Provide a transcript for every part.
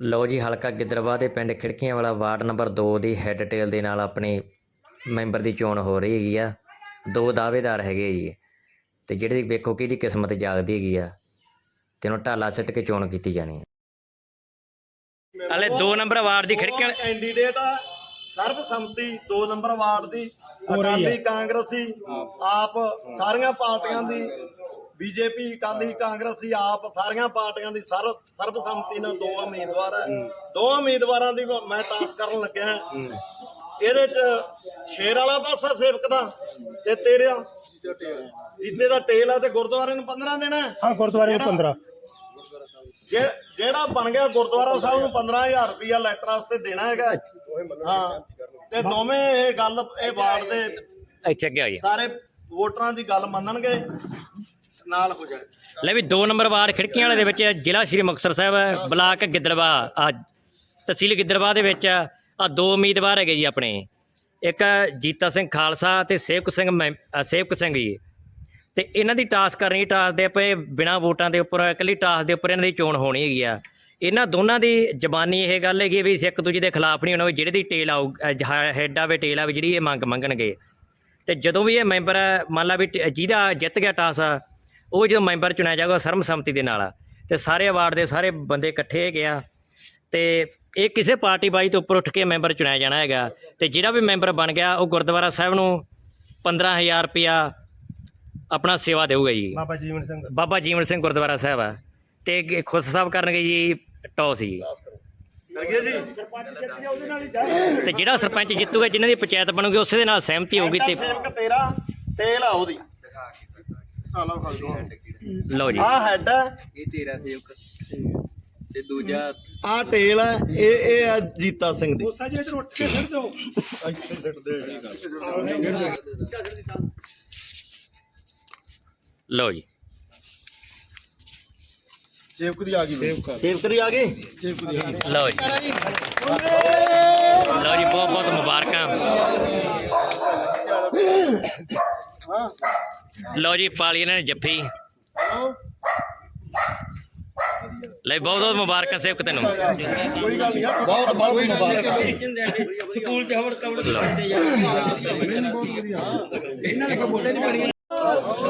ਲਓ ਜੀ ਹਲਕਾ ਗਿੱਦੜਬਾਹ ਦੇ ਪਿੰਡ ਖਿੜਕੀਆਂ ਵਾਲਾ ਵਾਰਡ ਨੰਬਰ 2 ਦੀ ਹੈੱਡ ਟੇਲ ਦੇ ਨਾਲ ਆਪਣੇ ਮੈਂਬਰ ਦੀ ਚੋਣ ਹੋ ਰਹੀ ਹੈਗੀ ਆ। ਦੋ ਦਾਅਵੇਦਾਰ ਹੈਗੇ ਜੀ ਤੇ ਜਿਹੜੇ ਵੇਖੋ ਕਿਹਦੀ ਕਿਸਮਤ ਜਾਗਦੀ ਹੈਗੀ ਆ ਤੇ ਉਹਨੂੰ ਢਾਲਾ ਸਿੱਟ ਕੇ ਚੋਣ ਕੀਤੀ ਜਾਣੀ ਹੈ ਹਲੇ 2 ਨੰਬਰ ਵਾਰਡ ਦੀ ਖਿੜਕੀਆਂ ਕੈਂਡੀਡੇਟ ਆ ਸਰਬਸੰਮਤੀ 2 ਨੰਬਰ ਵਾਰਡ ਦੀ ਅਕਾਲੀ ਕਾਂਗਰਸੀ ਆਪ ਸਾਰੀਆਂ ਪਾਰਟੀਆਂ ਦੀ ਬੀਜੇਪੀ ਅਕਾਲੀ ਕਾਂਗਰਸੀ ਆਪ ਸਾਰੀਆਂ ਪਾਰਟੀਆਂ ਦੀ ਸਰ ਸਰਬਸੰਮਤੀ ਨਾਲ ਦੋ ਉਮੀਦਵਾਰ ਹੈ। ਦੋ ਉਮੀਦਵਾਰਾਂ ਦੀ ਮੈਂ ਟਾਸ ਕਰਨ ਲੱਗਿਆ ਇਹਦੇ ਚ ਸ਼ੇਰ ਵਾਲਾ ਪਾਸਾ ਸੇਵਕ ਦਾ ਤੇ ਤੇਰਾ ਜਿੱਤੇ ਦਾ ਟੇਲ ਆ ਤੇ ਗੁਰਦੁਆਰੇ ਨੂੰ 15 ਦੇਣਾ ਹੈ। ਹਾਂ ਗੁਰਦੁਆਰੇ ਨੂੰ 15 ਜੇ- ਜਿਹੜਾ ਬਣ ਗਿਆ ਗੁਰਦੁਆਰਾ ਸਾਹਿਬ ਨੂੰ 15000 ਰੁਪਇਆ ਲੈਟਰ ਵਾਸਤੇ ਦੇਣਾ ਹੈਗਾ। ਹਾਂ। ਤੇ ਦੋਵੇਂ ਇਹ ਗੱਲ ਇਹ ਵਾਰਡ ਦੇ ਇੱਥੇ ਅੱਗੇ ਆ ਜੀ ਸਾਰੇ ਵੋਟਰਾਂ ਦੀ ਗੱਲ ਮੰਨਣਗੇ। ਨਾਲ ਹੋ ਜਾਏ। ਲੈ ਵੀ 2 ਨੰਬਰ ਵਾਰਡ ਖਿੜਕੀਆਂ ਵਾਲੇ ਦੇ ਵਿੱਚ ਜ਼ਿਲ੍ਹਾ ਸ਼੍ਰੀ ਮੁਕਤਸਰ ਸਾਹਿਬ ਬਲਾਕ ਗਿੱਦੜਵਾ ਆ ਤਹਿਸੀਲ ਗਿੱਦੜਵਾ ਦੇ ਵਿੱਚ ਆ ਦੋ ਉਮੀਦਵਾਰ ਹੈਗੇ ਜੀ ਆਪਣੇ। ਇੱਕ ਜੀਤਾ ਸਿੰਘ ਖਾਲਸਾ ਤੇ ਸੇਵਕ ਸਿੰਘ ਮੈਂ- ਅ, ਸੇਵਕ ਸਿੰਘ ਜੀ। ਤੇ ਇਹਨਾਂ ਦੀ ਟਾਸ ਕਰਨੀ ਟਾਸ ਦੇ ਪਏ ਬਿਨਾ ਵੋਟਾਂ ਦੇ ਉੱਪਰ ਇਕੱਲੀ ਟਾਸ ਦੇ ਉੱਪਰ ਇਹਨਾਂ ਦੀ ਚੋਣ ਹੋਣੀ ਹੈਗੀ ਆ। ਇਹਨਾਂ ਦੋਨਾਂ ਦੀ ਜ਼ਬਾਨੀ ਇਹ ਗੱਲ ਹੈਗੀ ਵੀ ਅਸੀਂ ਇੱਕ ਦੂਜੇ ਦੇ ਖਿਲਾਫ ਨਹੀਂ ਹੋਣਾ ਵੀ ਜਿਹੜੇ ਦੀ ਟੇਲ ਆਊ ਹੈਡ ਆਵੇ ਟੇਲ ਆਵੇ ਜਿਹੜੀ ਇਹ ਮੰਗ ਮੰਗਣਗੇ। ਤੇ ਜਦੋਂ ਵੀ ਇਹ ਮੈਂਬਰ ਮੰਨ ਲਾ ਵੀ ਟ- ਜਿਹਦਾ ਜਿੱਤ ਗਿਆ ਟਾਸ ਆ ਉਹ ਜਦੋਂ ਮੈਂਬਰ ਚੁਣਿਆ ਜਾਊਗਾ ਸਰਬਸੰਮਤੀ ਦੇ ਨਾਲ ਤੇ ਸਾਰੇ ਅਵਾਰਡ ਦੇ ਸਾਰੇ ਬੰਦੇ ਇਕੱਠੇ ਹੈਗੇ ਆ। ਤੇ ਇਹ ਕਿਸੇ ਪਾਰਟੀ ਬਾਈ ਤੋਂ ਉੱਪਰ ਉੱਠ ਕੇ ਮੈਂਬਰ ਚੁਣਿਆ ਜਾਣਾ ਹੈਗਾ। ਤੇ ਜਿਹੜਾ ਵੀ ਮੈਂਬਰ ਬਣ ਗਿਆ ਉਹ ਗੁਰਦੁਆਰਾ ਸਾਹਿਬ ਨੂੰ 15000 ਰੁਪਇਆ ਆਪਣਾ ਸੇਵਾ ਦੇਊਗਾ ਜੀ। ਬਾਬਾ ਜੀਵਨ ਸਿੰਘ। ਬਾਬਾ ਜੀਵਨ ਸਿੰਘ ਗੁਰਦੁਆਰਾ ਸਾਹਿਬ ਆ। ਤੇ ਖੁਦ ਸਾਹਿਬ ਕਰਨਗੇ ਜੀ ਟੌਸ ਜੀ। ਤੇ ਜਿਹੜਾ ਸਰਪੰਚ ਜਿੱਤੂਗਾ ਜਿਨ੍ਹਾਂ ਦੀ ਪੰਚਾਇਤ ਬਣੂਗੀ ਉਸੇ ਦੇ ਨਾਲ ਸਹਿਮਤੀ ਹੋਊਗੀ ਤੇ ਸੇਵਕ ਤੇਰਾ ਤੇਲ ਆ ਉਹਦੀ। ਲਓ। ਜੀ। ਆ ਹੈਡ ਹੈ ਇਹ ਤੇਰਾ ਸੇਵਕ ਤੇ ਦੂਜਾ ਆ ਟੇਲ ਹੈ ਇਹ ਇਹ ਆ ਜੀਤਾ ਸਿੰਘ ਦੀ। ਉਸਾ ਜੀ ਇਧਰ ਉੱਠ ਕੇ ਸਿਰ ਦਿਓ ਲਓ ਜੀ। ਸੇਵਕ ਦੀ ਆ ਗਈ। ਸੇਵਕ ਦੀ ਆ ਗਈ? ਸੇਵਕ ਦੀ ਆ ਗਈ। ਲਓ ਜੀ। ਲਓ ਜੀ ਬਹੁਤ ਬਹੁਤ ਮੁਬਾਰਕਾਂ ਲਓ ਜੀ ਪਾਲੀ ਇਹਨਾਂ ਨੇ ਜੱਫੀ। ਲੈ ਬਹੁਤ ਬਹੁਤ ਮੁਬਾਰਕਾਂ ਸੇਵਕ ਤੈਨੂੰ। ਕੋਈ ਗੱਲ ਨਹੀਂ ਆ ਬਹੁਤ ਬਹੁਤ ਮੁਬਾਰਕਾਂ। ਸਕੂਲ ਚ ਹਵੜ ਕਵੜ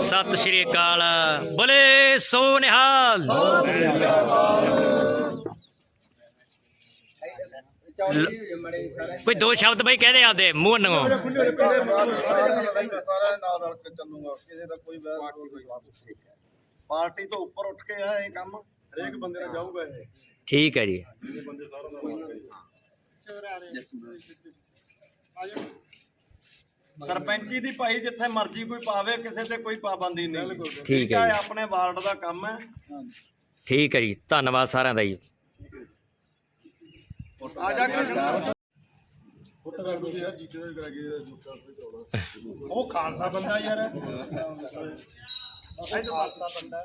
ਸਤਿ ਸ਼੍ਰੀ ਅਕਾਲ। ਬੋਲੇ ਸੋ ਨਿਹਾਲ। ਕੋਈ ਦੋ ਸ਼ਬਦ ਬਈ ਕਹਦੇ ਆਦੇ ਮੂੰਹ ਨਗੋ ਸਾਰਾ ਨਾਲ ਰਲ ਕੇ ਚੱਲੂਗਾ ਕਿਸੇ ਦਾ ਕੋਈ ਵੈਰ ਕੋਈ ਪਾਰਟੀ ਤੋਂ ਉੱਪਰ ਉੱਠ ਕੇ ਆ ਇਹ ਕੰਮ ਹਰੇਕ ਬੰਦੇ ਨਾਲ ਜਾਊਗਾ ਇਹ। ਠੀਕ ਹੈ ਜੀ। ਬੰਦੇ ਸਾਰਾ ਦਾ ਸਰਪੰਚੀ ਦੀ ਭਾਈ ਜਿੱਥੇ ਮਰਜ਼ੀ ਕੋਈ ਪਾਵੇ ਕਿਸੇ ਤੇ ਕੋਈ ਪਾਬੰਦੀ ਨਹੀਂ। ਠੀਕ ਹੈ ਹੈ ਜੀ। ਆਪਣੇ ਵਾਰਡ ਦਾ ਕੰਮ ਹੈ। ਠੀਕ ਹੈ ਜੀ। ਧੰਨਵਾਦ ਸਾਰਿਆਂ ਦਾ ਜੀ। ਆ ਜਾ ਕ੍ਰਿਸ਼ਨ ਫੁੱਟ ਕਰ ਦੋ ਯਾਰ। ਜੀਤੇ ਦਾ ਕਰਾ ਕੇ ਉਹ ਖਾਲਸਾ ਬੰਦਾ ਯਾਰ। ਖਾਲਸਾ ਬੰਦਾ।